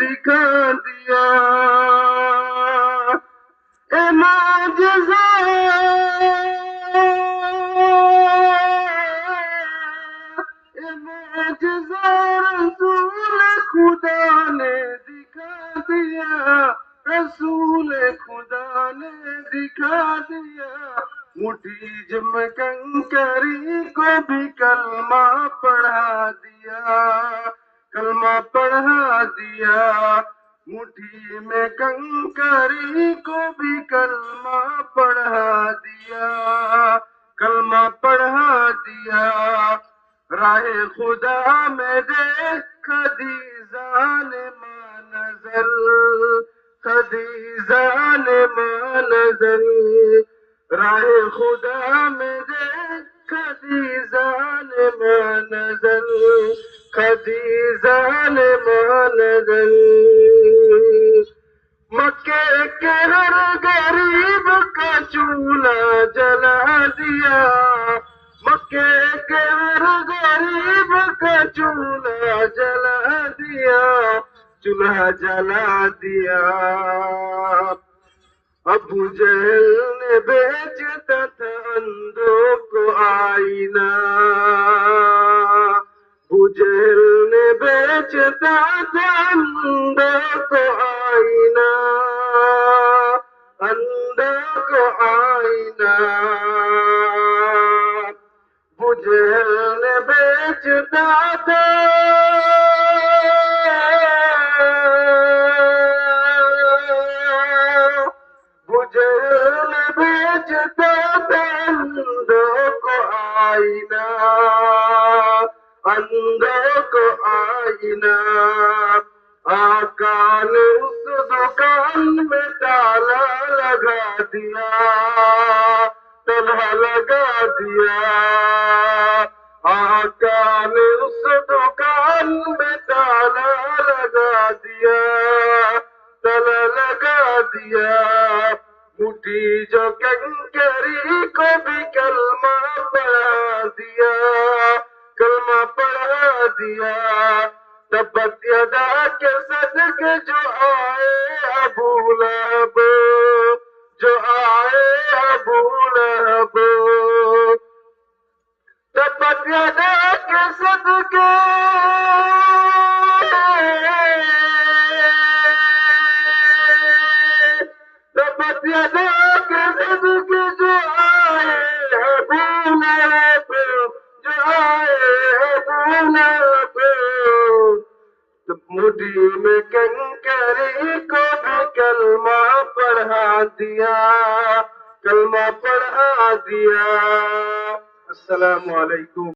دکھا دیا۔ اے معجزہ۔ اے معجزہ، رسول خدا نے دکھا دیا۔ رسول خدا نے دکھا دیا۔ مٹھی جم کنکری کو بھی کلمہ پڑھا دیا۔ کلمہ پڑھا دیا۔ مٹھی میں کنکری کو بھی کلمہ پڑھا دیا۔ کلمہ پڑھا دیا۔ راہ خدا میں دیکھ خدیزان ما نظر خدیزان ما نظر راہ خدا میں دیکھ خدیزان ما نظر خدیزان ما نظر مکے کے ہر غریب کا چولہا جلا دیا مکے کے ہر غریب کا چولہا جلا دیا چولہا جلا دیا ابو جہل نے بیچتا تھا اندھوں کو آئینہ জেল নেবে চেতা দেখো আইনা দেখো আইনা বুঝেল নেবে চেতা বেচতা দেখো আইনা نے کو آئینہ۔ آقا نے اس دکان میں تالا لگا دیا تلا لگا دیا۔ آقا نے اس دکان میں تالا لگا دیا تلا لگا دیا۔ مٹھی جو کنکری کو بھی کلمہ پڑھا دیا۔ پڑھا دیا تبت یدا کے صدقے جو آئے ابو لہب جو آئے ابو لہب تبت یدا کے صدقے تبت یدا کے صدقے جو مٹھی میں کنکری کو بھی کلمہ پڑھا دیا کلمہ پڑھا دیا۔ السلام علیکم۔